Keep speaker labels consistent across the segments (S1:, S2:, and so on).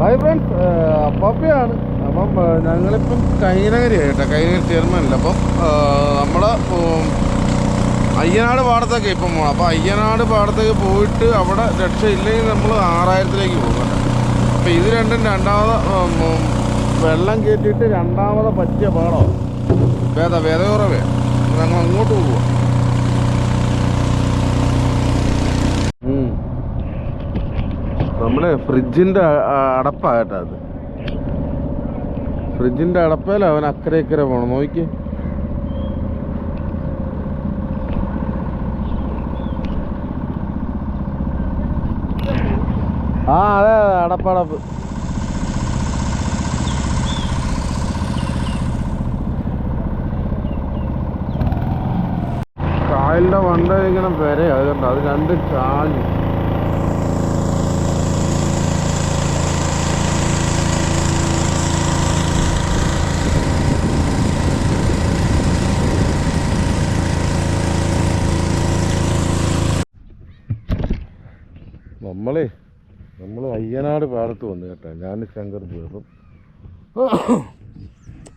S1: Hi അപ്പം ഞങ്ങളിപ്പം കൈനഗരി കൈനഗരി ചെയർമാനില്ല അപ്പം? അയ്യനാട് പാടത്തൊക്കെ ഇപ്പം പോകണം അപ്പം അയ്യനാട് പാടത്തേക്ക് പോയിട്ട് അവിടെ രക്ഷയില്ലെങ്കിൽ നമ്മൾ ആറായിരത്തിലേക്ക് പോകും. അപ്പോൾ അപ്പം ഇത് രണ്ടും രണ്ടാമത് വെള്ളം കയറ്റിയിട്ട് രണ്ടാമത് പറ്റിയ പാടമാണ് വേദ വേദകുറവേ ഞങ്ങൾ അങ്ങോട്ട് പോവുക നമ്മളെ ഫ്രിഡ്ജിന്റെ അടപ്പായിട്ടാ അത്. ഫ്രിഡ്ജിന്റെ അടപ്പേല അക്കരെ ഇക്കരെ പോണം നോക്കി ആ അതെ അതെ അടപ്പടപ്പ്. കായലിന്റെ വണ്ട ഇങ്ങനെ പെരയാ അത് കണ്ട? അത് രണ്ട് ചാഞ്ഞു. നമ്മളെ അയ്യനാട് പാടത്ത് വന്നു കേട്ടോ. ഞാൻ ശങ്കർ പോയപ്പം.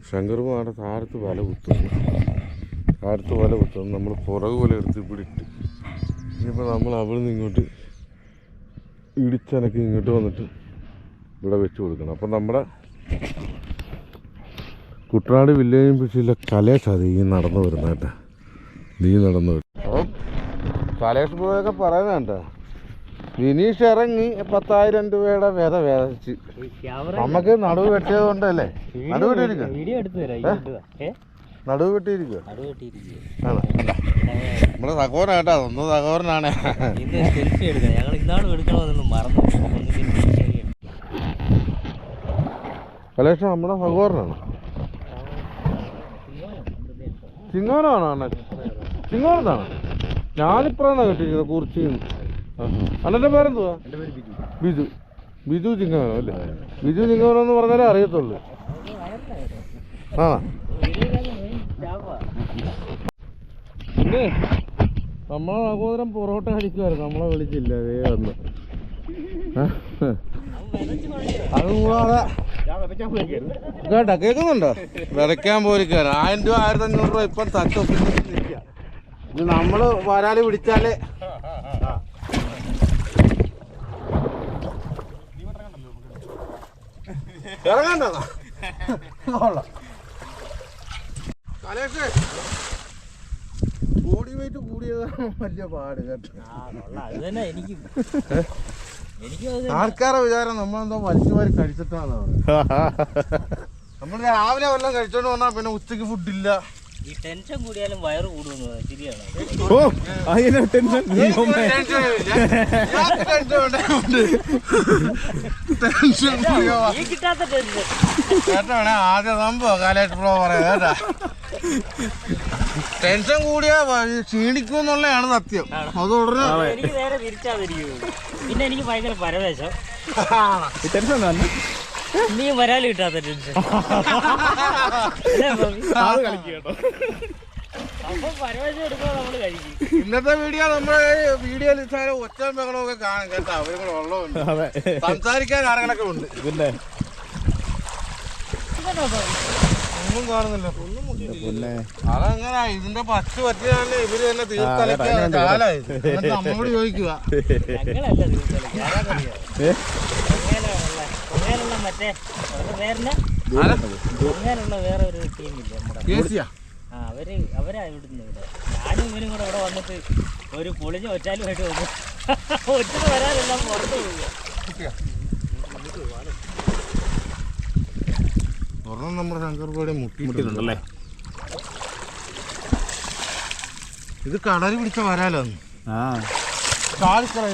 S1: ശങ്കർ പാടെ താഴത്ത് വല കുത്തുന്നു. താഴത്ത് വല കുത്തുന്നു. നമ്മൾ പുറകു പോലെ എടുത്ത് ഇവിടെ ഇട്ട്. ഇനിയിപ്പോൾ നമ്മൾ അവിടെ നിന്ന് ഇങ്ങോട്ട് ഇടിച്ചനക്ക് ഇങ്ങോട്ട് വന്നിട്ട് ഇവിടെ വെച്ച് കൊടുക്കണം. അപ്പം നമ്മുടെ കുട്ടനാട് വില്ലേജ് പിടിച്ചില്ല കലേഷാണ് ഈ നടന്നു വരുന്നത് കേട്ടോ. നീ നടന്നു വരും. കലേഷ് പോയൊക്കെ പറയുന്നുണ്ടോ വിനീഷ് ഇറങ്ങി പത്തായിരം രൂപയുടെ വേദ വേദനിച്ച് നമുക്ക് നടുവ് വെട്ടിയത് കൊണ്ടല്ലേ നടുവ് വെട്ടിയിരിക്കുക? നടുവ് വെട്ടിയിരിക്കുക. ആണോ? നമ്മുടെ സഹോദരൻ കേട്ടോ ഒന്ന് സഹോദരനാണ്.
S2: സെൽഫി എടുക്കാം. ഞങ്ങൾ ഇന്നാണ് എടുക്കണമെന്നൊന്നും മറന്നു ഒന്ന് സെൽഫി
S1: കലേഷ് നമ്മുടെ സഹോദരനാണ്. ചിങ്ങോനാണോ ചിങ്ങോനാണ് ഞാനിപ്പഴാണ് കിട്ടിയിരിക്കുന്നത് കുറിച്ച് അണ്ണന്റെ പേരെന്തുവാ? ബിജു. ബിജു. ചിങ്ങോനോ അല്ലേ? ബിജു ചിങ്ങോനോ എന്ന് പറഞ്ഞാലേ അറിയത്തുള്ളൂ. ആ. നമ്മളെ സഹോദരൻ പൊറോട്ട കഴിക്കുമായിരുന്നു നമ്മളെ വിളിച്ചില്ല. അതേ വന്ന്. അതുകൂടാതെ കേട്ടാ കേൾക്കുന്നുണ്ടോ? വിതയ്ക്കാൻ പോലിക്കാണ് ആയിരം രൂപ ആയിരത്തി അഞ്ഞൂറ് രൂപ ഇപ്പം തച്ചൊപ്പിച്ച് ഇത് നമ്മൾ വരാൽ പിടിച്ചാലേ ഇറങ്ങണ്ടോ? ബോഡി വെയിറ്റ് കൂടിയതാണ് വലിയ പാട് കേട്ടോ. ആൾക്കാരെ വിചാരം നമ്മളെന്തോ വലിച്ചു വാരി കഴിച്ചിട്ടാണ് നമ്മൾ രാവിലെ വല്ലതും കഴിച്ചോണ്ട് വന്നാൽ പിന്നെ ഉച്ചയ്ക്ക് ഫുഡില്ല
S2: ഈ ടെൻഷൻ കൂടിയാലും വയറ് കൂടുമെന്ന് പറയുന്നത് ശരിയാണ്?
S3: ഓ അതിന് ടെൻഷൻ
S2: ഈ കിട്ടാത്ത ടെൻഷൻ
S1: കേട്ടോണേ ആദ്യ സംഭവം കാലായിട്ട് പ്രോ പറയാം കേട്ടാ. ടെൻഷൻ കൂടിയാ ക്ഷീണിക്കും എന്നുള്ളതാണ് സത്യം. അത് ഉടനെ
S2: എനിക്ക് നേരെ പിന്നെ എനിക്ക് ഭയങ്കര പരവേശം.
S3: ടെൻഷൻ തന്നെ.
S2: ഇനിയും വരാൽ കിട്ടാത്ത ടെൻഷൻ.
S1: ഇന്നത്തെ വീഡിയോ നമ്മുടെ വീഡിയോ ഒച്ച മകളൊക്കെ കാണും കേട്ടോ. അവർ കൂടെ ഉള്ളതുണ്ട്
S3: അതെ.
S1: സംസാരിക്കാൻ ആരെങ്കിലൊക്കെ ഉണ്ട്.
S3: പിന്നെ?
S1: ഒന്നും കാണുന്നില്ല.
S3: പിന്നെ?
S1: അതെങ്ങനാ ഇതിന്റെ പച്ച പറ്റിയാണ് ഇവർ തന്നെ
S3: ആ, കേട്ടോ,
S1: തീർത്തലക്കാൻ
S3: അതിനുണ്ട്
S1: കാലായത് എന്നിട്ട് നമ്മളോട് ചോദിക്കുക
S2: പൊങ്ങാനുള്ള മറ്റേ അവരുടെ പേരിന് പൊങ്ങാനുള്ള വേറെ ഒരു ടീമില്ല നമ്മുടെ?
S1: കേസിയാ?
S2: ആ അവർ അവരാ ഇവിടുന്ന് ഇവിടെ. ഞാനും ഇവനും കൂടെ ഇവിടെ വന്നിട്ട് ഒരു പൊളിഞ്ഞ ഒറ്റാലുമായിട്ട് വന്നു. ഒറ്റത് വരാനെല്ലാം പുറത്ത് പോവുക
S1: ഒരെണ്ണം നമ്മുടെ ശങ്കർപാടി മുട്ടിയിട്ടുണ്ട്.
S3: മുട്ടിയിട്ടുണ്ടല്ലേ?
S1: ഇത് കടൽ പിടിച്ച വരാലോ?
S3: ആ.
S2: ബാക്കി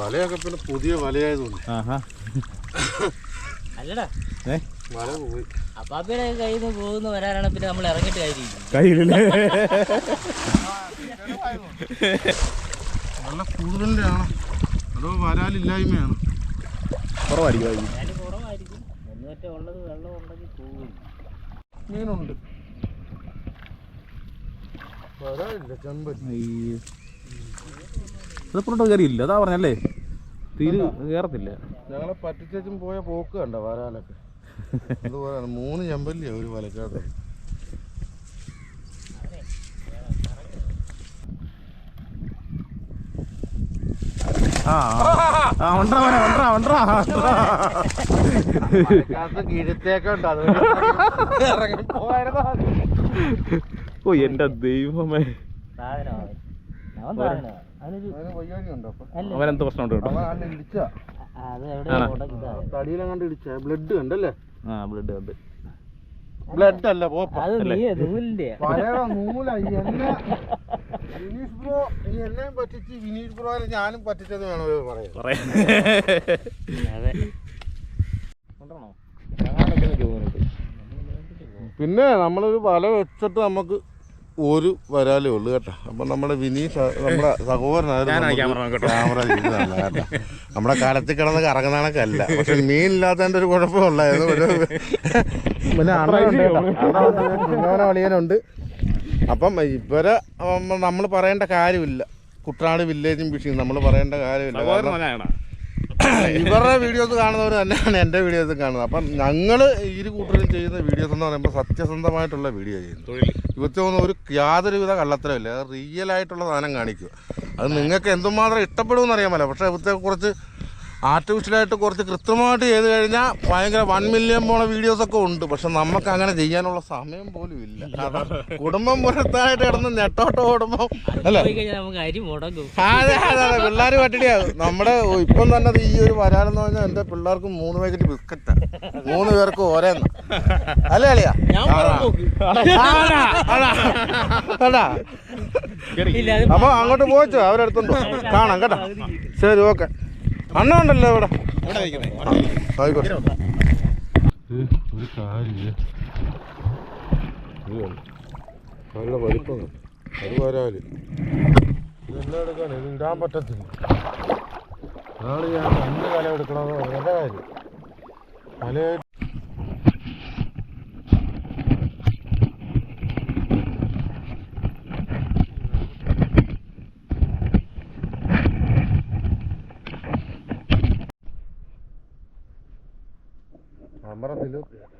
S1: വലയൊക്കെ പിന്നെ പുതിയ വലയായതുകൊണ്ട്.
S3: ആഹാ.
S2: അല്ലടാ.
S3: ഏ?
S1: വല പോയി.
S2: അപ്പാപ്പയുടെ കയ്യിൽ നിന്ന് പോകുന്ന വരാനാണ് പിന്നെ നമ്മൾ ഇറങ്ങിട്ട് കാര്യമില്ല
S3: കയ്യിലല്ലേ?
S1: വല കൂടുതലിന്റെ ആണോ? അതോ വരാലില്ലായ്മയാണ്?
S3: കുറവായിരിക്കും.
S2: കുറവായിരിക്കും. ഒന്ന് മറ്റേ ഉള്ളത് വെള്ളം ഉണ്ടെങ്കിൽ പോകും
S1: മീനുണ്ട്. വരാനില്ല
S3: അയ്യോ. ഇത് പുറത്തോട്ട് കയറിയില്ല. അതാ പറഞ്ഞല്ലേ? തീര് കയറത്തില്ല.
S1: ഞങ്ങളെ പറ്റിച്ചും പോയ പോക്ക് കണ്ട വരാലൊക്കെ അതുപോലെ മൂന്ന് ചെമ്പല്ലിയാ ഒരു അത് പോയായിരുന്നോ
S3: ഓ എന്റെ ദൈവമേ.
S2: സാധനമാണ്
S3: എന്തോ പ്രശ്നമുണ്ട് കേട്ടോ?
S1: തടിയിലെങ്ങാണ്ട് ഇടിച്ച. ബ്ലഡ് ഉണ്ടല്ലേ
S3: ആ ബ്ലഡ് കണ്ട്.
S1: ബ്ലഡ് അല്ല വിനീഷ് ബ്രോ ഈ എന്നെയും പറ്റിച്ച് വിനീഷ് ബ്രോനെ ഞാനും പറ്റിച്ചെന്ന് പറയാം. പിന്നെ നമ്മളൊരു വല വെച്ചിട്ട് നമുക്ക് ഒരു വരാലേ ഉള്ളൂ കേട്ടോ. അപ്പം നമ്മുടെ വിനീ നമ്മുടെ സഹോദരനായിരുന്നു. ക്യാമറ കേട്ടോ. നമ്മുടെ കാലത്തിൽ കിടന്ന് കറങ്ങുന്ന കണക്കല്ല പക്ഷെ മീനില്ലാത്തതിന്റെ ഒരു കുഴപ്പമുള്ളായിരുന്നു ഒരു പിന്നെ അണ്ണനുണ്ട് കേട്ടോ. അണ്ണനുണ്ട്, കുഞ്ഞോനെ അളിയനുണ്ട്. അപ്പം ഇവരെ നമ്മൾ പറയേണ്ട കാര്യമില്ല. കുട്ടനാട് വില്ലേജും ഫിഷിങ് നമ്മൾ പറയേണ്ട കാര്യമില്ല. കാരണം. ഇവരുടെ വീഡിയോസ് കാണുന്നവർ തന്നെയാണ് എന്റെ വീഡിയോസ് കാണുന്നത്. അപ്പം ഞങ്ങൾ ഇരു കൂട്ടരും ചെയ്യുന്ന വീഡിയോസ് എന്ന് പറയുമ്പോൾ സത്യസന്ധമായിട്ടുള്ള വീഡിയോ ചെയ്യുന്നു.
S3: ഇവിടുത്തെ
S1: ഒന്നും തോന്നുന്ന ഒരു യാതൊരുവിധ കള്ളത്തരമില്ല. അത് റിയൽ ആയിട്ടുള്ള സാധനം കാണിക്കുക. അത് നിങ്ങൾക്ക് എന്തുമാത്രം ഇഷ്ടപ്പെടുമെന്ന് അറിയാമല്ലോ പക്ഷേ ഇവത്തെ കുറച്ച് ആർട്ടിഫിഷ്യലായിട്ട് കുറച്ച് കൃത്യമായിട്ട് ചെയ്ത് കഴിഞ്ഞാൽ ഭയങ്കര വൺ മില്യൺ പോണ വീഡിയോസൊക്കെ ഉണ്ട്. പക്ഷെ നമുക്ക് അങ്ങനെ ചെയ്യാനുള്ള സമയം പോലും ഇല്ല. കുടുംബം പുറത്തായിട്ട് കിടന്ന് നെട്ടോട്ട് ഓടുമ്പോൾ അല്ലേ.
S2: പോയി കഴിഞ്ഞാൽ നമുക്ക് അരി മുടങ്ങും.
S1: അതെ അതെ അതെ. പിള്ളേർ പട്ടിണിയാകും നമ്മുടെ ഇപ്പം തന്നെ ഈ ഒരു വരാലെന്ന് പറഞ്ഞാൽ എന്റെ പിള്ളേർക്ക് മൂന്ന് പാക്കറ്റ് ബിസ്ക്കറ്റ് മൂന്ന് പേർക്ക് ഓരോന്ന് അല്ലേ അളിയാ? അപ്പൊ അങ്ങോട്ട് പോയിച്ചോ? അവരെടുത്തുണ്ടോ. കാണാം കേട്ടോ. ശരി ഓക്കെ. അണ്ണ ഉണ്ടല്ലോ ഇവിടെ. ആയിക്കോട്ടെ. ഒരു കാര്യം നല്ല വലിപ്പം അത് വരാൽ ഇതെല്ലാം എടുക്കാൻ ഇത് ഇടാൻ പറ്റത്തില്ല നാളെ ഞാൻ രണ്ട് കല എടുക്കണമെന്ന് പറഞ്ഞ കാര്യം കലയായിട്ട് look.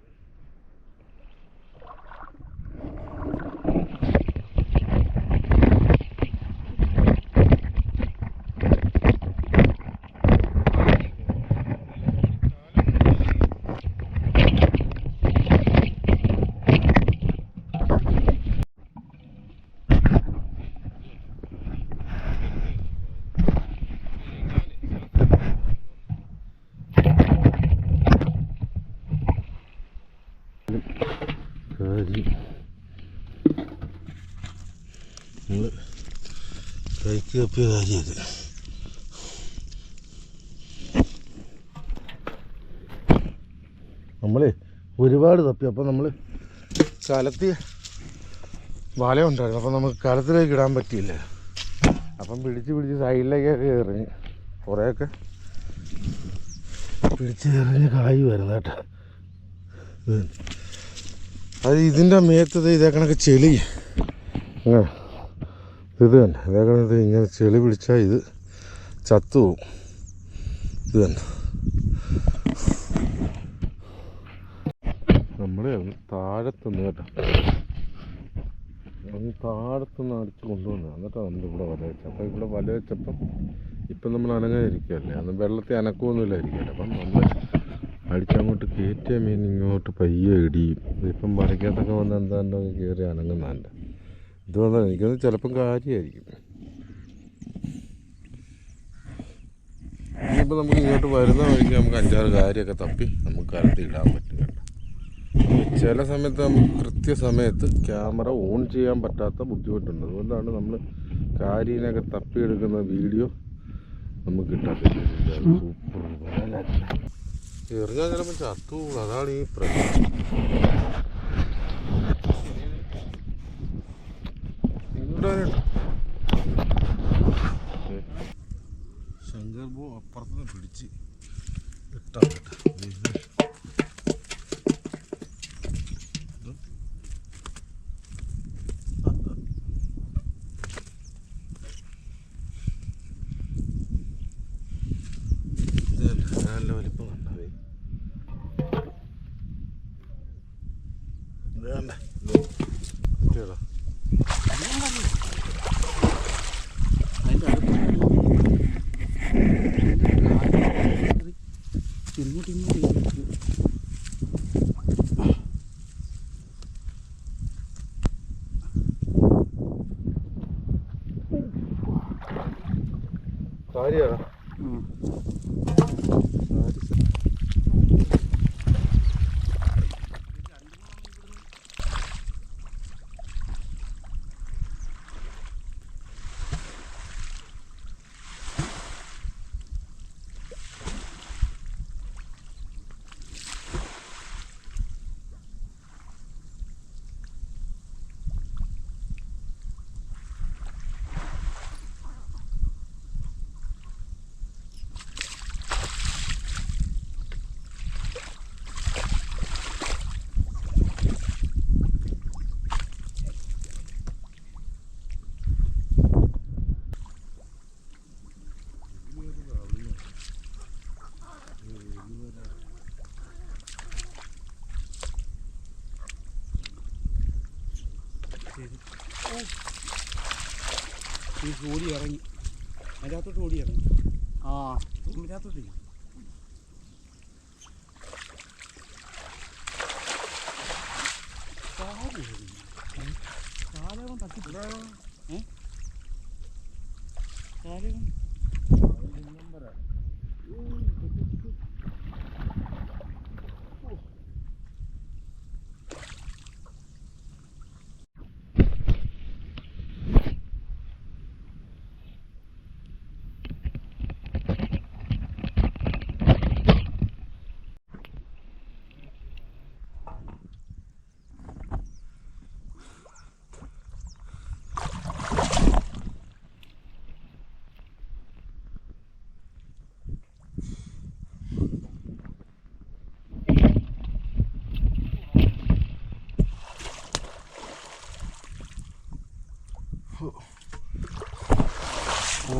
S1: കൈക്ക് കപ്പിയ കാര്യത് നമ്മൾ ഒരുപാട് തപ്പി. അപ്പം നമ്മൾ കലത്തി വലയുണ്ടായിരുന്നു. അപ്പം നമുക്ക് കലത്തിലേക്ക് ഇടാൻ പറ്റിയില്ല. അപ്പം പിടിച്ച് പിടിച്ച് സൈഡിലേക്കൊക്കെ എറിഞ്ഞ് കുറേയൊക്കെ പിടിച്ച് എറിഞ്ഞ് കളയുമായിരുന്നു കേട്ടോ. ഇത് അത് ഇതിന്റെ മേത്തത് ഇതേക്കണക്കെ ചെളി. ആ, ഇത് തന്നെ. ഇതേ കണക്ക് ഇങ്ങനെ ചെളി പിടിച്ചാൽ ഇത് ചത്തുപോകും ഇത് തന്നെ. നമ്മുടെ താഴത്തുനിന്ന് കേട്ടോ. അങ്ങ് താഴത്തുനിന്ന് അടിച്ച് കൊണ്ടുവന്നു എന്നിട്ടാണ് നമ്മൾ ഇവിടെ വല വെച്ചത് അപ്പോൾ ഇവിടെ വല വെച്ചപ്പം ഇപ്പം നമ്മൾ അനങ്ങാതിരിക്കുകയല്ലേ? അന്ന് വെള്ളത്തിൽ അനക്കമൊന്നുമില്ല ഇരിക്കട്ടെ അപ്പം നമ്മൾ അടിച്ചങ്ങോട്ട് കയറ്റിയ മീൻ ഇങ്ങോട്ട് പയ്യെ ഇടിയും. ഇപ്പം വരയ്ക്കകത്തൊക്കെ വന്ന് എന്താണ്ടോ കയറി അനങ്ങുന്നതല്ല ഇത് വന്നാൽ എനിക്കൊന്ന് ചിലപ്പം കാര്യമായിരിക്കും ഇനിയിപ്പോൾ നമുക്ക് ഇങ്ങോട്ട് വരുന്ന വഴിക്ക് നമുക്ക് അഞ്ചാറ് കാര്യമൊക്കെ തപ്പി നമുക്ക് കരണ്ടി ഇടാൻ പറ്റും കേട്ടോ. ചില സമയത്ത് നമുക്ക് കൃത്യസമയത്ത് ക്യാമറ ഓൺ ചെയ്യാൻ പറ്റാത്ത ബുദ്ധിമുട്ടുണ്ട്. അതുകൊണ്ടാണ് നമ്മൾ കാരീനൊക്കെ തപ്പിയെടുക്കുന്ന വീഡിയോ നമുക്ക് കിട്ടാത്ത സൂപ്പർ എറിഞ്ഞാൽ ചിലപ്പോൾ ചത്തു അതാണ് ഈ പ്രശ്നം. ശങ്കർ ബോ അപ്പുറത്തുനിന്ന് പിടിച്ച് ഇട്ടാ var.
S3: ഈ ഓടി ഇറങ്ങി. അതിനകത്തോട്ട് ഓടി ഇറങ്ങി. ആ. ഇതിനകത്തോട്ട് കാലകം തട്ടിപ്പോ ഏ? കാലകം
S1: പോയത്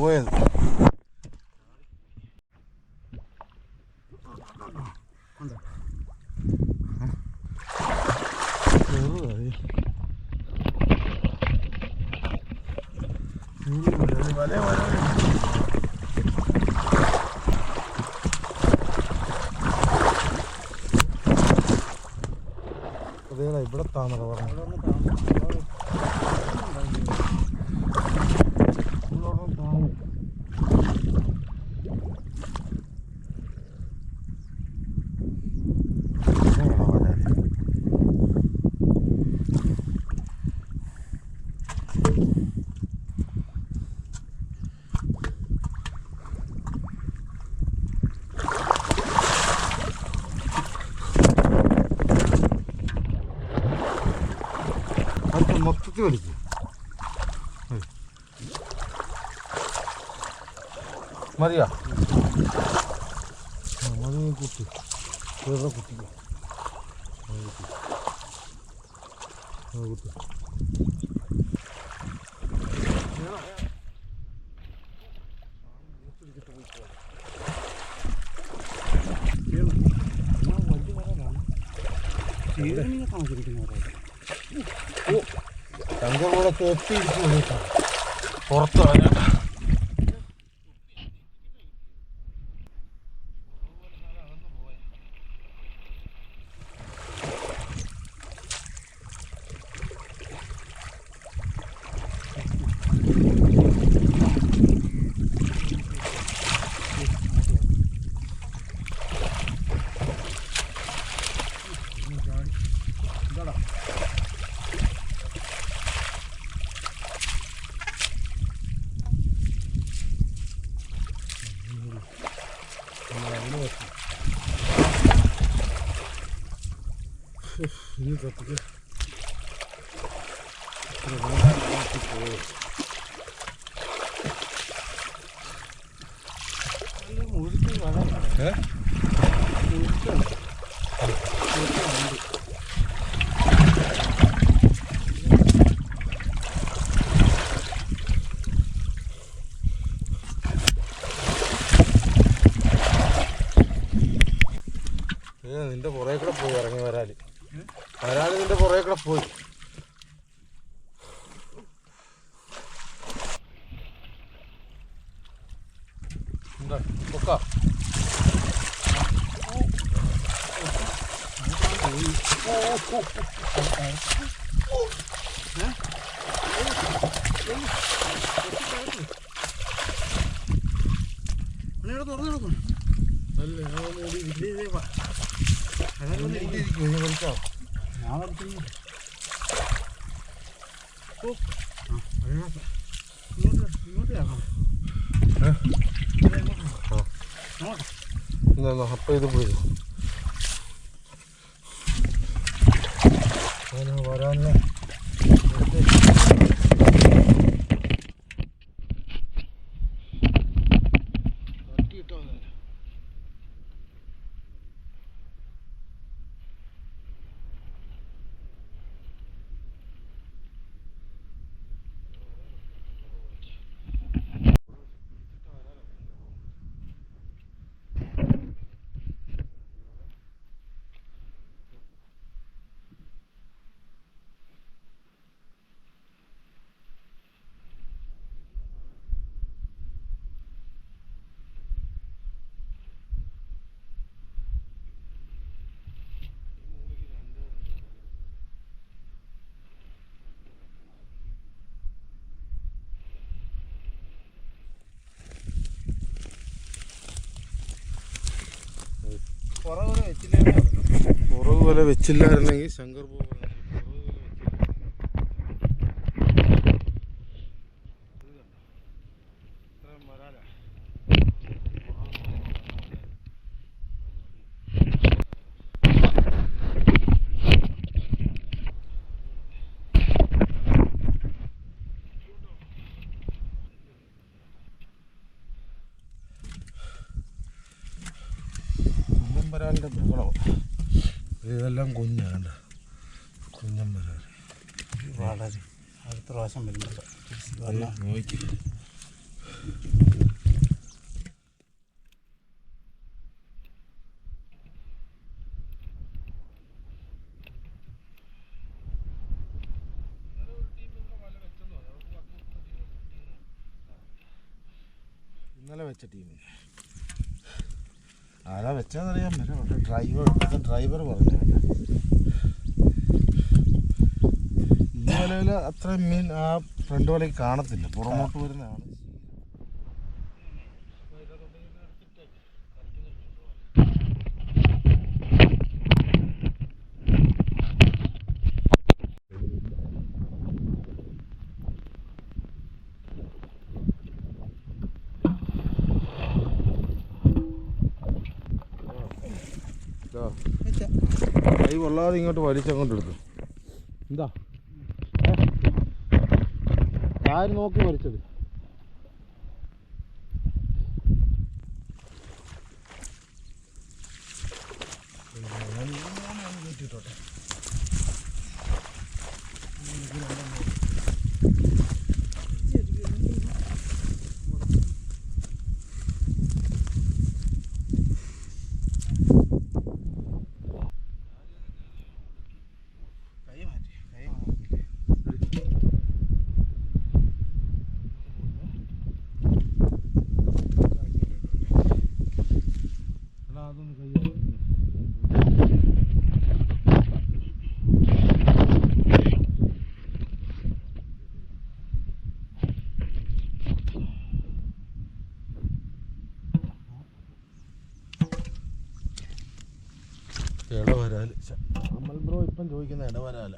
S1: oil കുത്തി വേറെ കുത്തിക്കോ ആ, കുത്തി. തങ്കൂടെ തൊട്ടിയിരിക്കും പുറത്ത് വരാം അപ്പൊ ഇത് പോയി. വരാനേ പുറകു പോലെ വെച്ചില്ലായിരുന്നെങ്കിൽ ശങ്കർ പൂ പോലെ. പുറകു പോലെ വെച്ചില്ല. ഇത്രയും വരാലാ. കുഞ്ഞൻ വരാലിന്റെ ബഹളം ഇതെല്ലാം കുഞ്ഞാണ് കുഞ്ഞൻ വരാറ്
S4: വളരെ. അടുത്ത പ്രാവശ്യം വരുമ്പോൾ
S1: നോക്കി. ഇന്നലെ വെച്ച ടീമിന്. ആരാ വെച്ചതെന്നറിയാൻ പറ്റും പക്ഷെ ഡ്രൈവർ ഇപ്പോഴത്തെ ഡ്രൈവർ പറഞ്ഞു. ഈ വലയിൽ അത്രയും മീൻ ആ ഫ്രണ്ട് വലയിൽ കാണത്തില്ല. പുറമോട്ട് വരുന്നതാണ്. കൈ കൊള്ളാതെ ഇങ്ങോട്ട് വലിച്ചങ്ങോട്ട് എടുത്തു എന്താ? ഞാൻ നോക്കി വലിച്ചത്?
S4: കൈ മാറ്റി കൈ മാറ്റി
S1: എടാ അതൊന്ന് കൈ ഇടവരാൽ അമൽ ബ്രോ ഇപ്പം ചോദിക്കുന്ന ഇടവരാല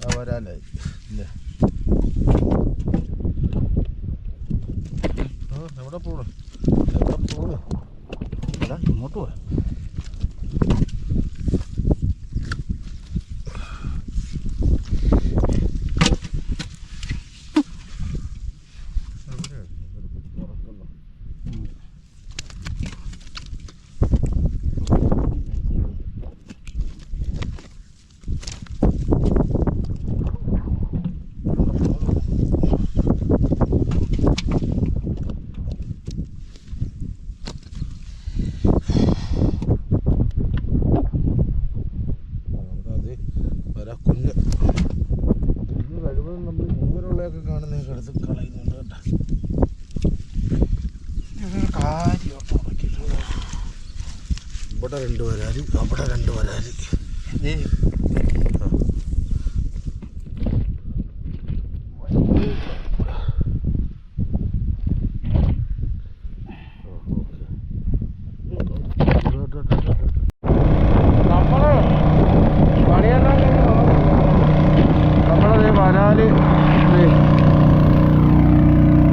S1: ആ വരാല ഇല്ലേ ആ എവിടെ പോണു എവിടെ പോണു
S4: എടാ ഇങ്ങോട്ട് പോവാ
S1: വരാ കുഞ്ഞ് കുഞ്ഞ് കഴിവതും നമ്മൾ ജീവനുള്ളതൊക്കെ കാണുന്നതൊക്കെ എടുത്ത് കളയുന്നുണ്ട് കേട്ടോ ഇതൊരു കാര്യം ഉറക്കിയിട്ടുണ്ട്. ഇവിടെ രണ്ട് വരാൽ അവിടെ രണ്ട് വരാൽ നമ്മൾ പണിയെല്ലാം കഴിഞ്ഞ് നമ്മളത് വരാൽ ദേ,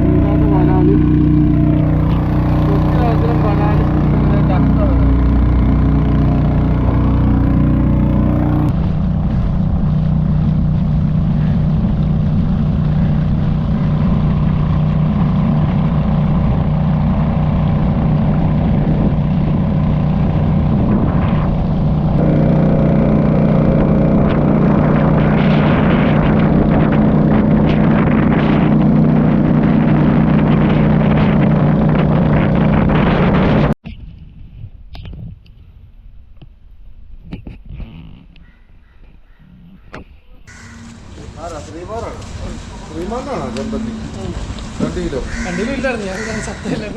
S1: ഇതിനകത്ത് വരാൽ കൊച്ചിനകത്തിലും വരാൽ ഇങ്ങനെ കട്ട വരാൽ. ആരാ ശ്രീമാനാണോ ശ്രീമാനാണോ ചെമ്പന്തി രണ്ട് കിലോ
S4: കണ്ടില്ലായിരുന്നു ഞാൻ സത്യല്ലേ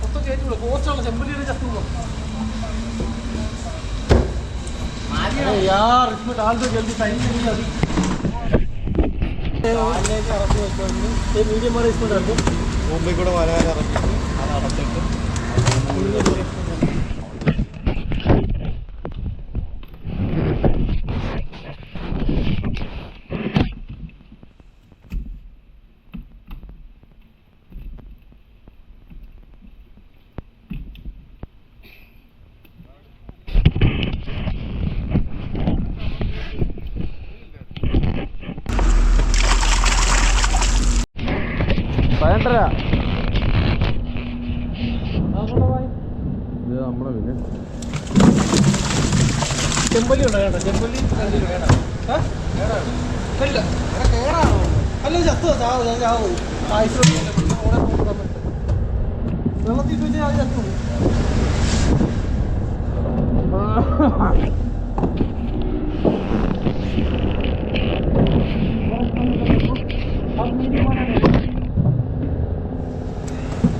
S4: മൊത്തം കയറ്റിവിടും കോച്ചാണ് ചെമ്പല്ലിയുടെ ചത്തു यार इसमें डाल दो जल्दी टाइम नहीं है अभी ये मीडियम वाला इसमें डाल दो
S3: മുമ്പിൽ കൂടെ വരാൻ ഇറങ്ങി അത് അടച്ചിട്ട്
S1: പതിനെട്ടര. നമ്മളെ പിന്നെ.
S4: ചെമ്പല്ലി ഉണ്ടോ കേട്ടോ ചെമ്പല്ലി അല്ല അല്ല ചത്തോ ചാവും ചാവും വെള്ളത്തിൽ പിന്നെ അത് ചത്തു Thank.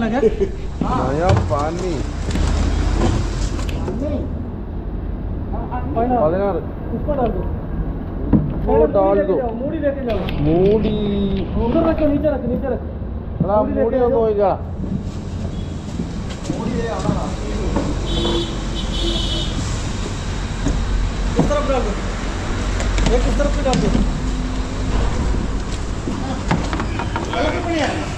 S4: डालना क्या
S1: नया पानी पदिनार
S4: उसको डाल दो
S1: उसको डाल दो
S4: मूड़ी लेके जाओ
S1: मूड़ी
S4: उधर रखो नीचे रख नीचे रख
S1: अला मूड़ी हो होएगा
S4: मूड़ी ले आना इस तरफ डाल दो एक इस तरफ से डाल दो
S1: अलग पड़े हैं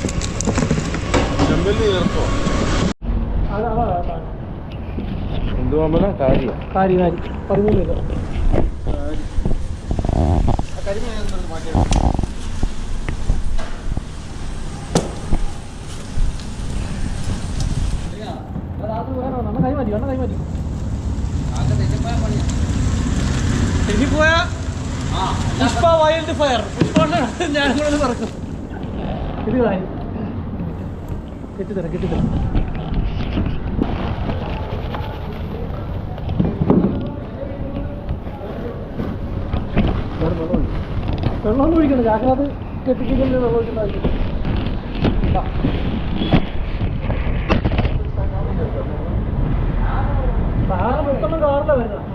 S4: കാരി കാരി പതിമൂന്ന് കിലോ തെറ്റിപ്പോയാ പുഷ്പ വൈൽഡ് ഫയർ. പുഷ്പ ഞാനും കൂടെ പറക്കും ഇത് കാര്യം. കെട്ടിത്തരാം കെട്ടിത്തരാം
S5: വെള്ളം ഒഴിക്കണം ചാക്കിനകത്ത് കെട്ടിക്കുന്നില്ല വെള്ളം ഒഴിക്കണ്ട ആ വെട്ടൊന്നും കാറിലാണ് വരുന്നത്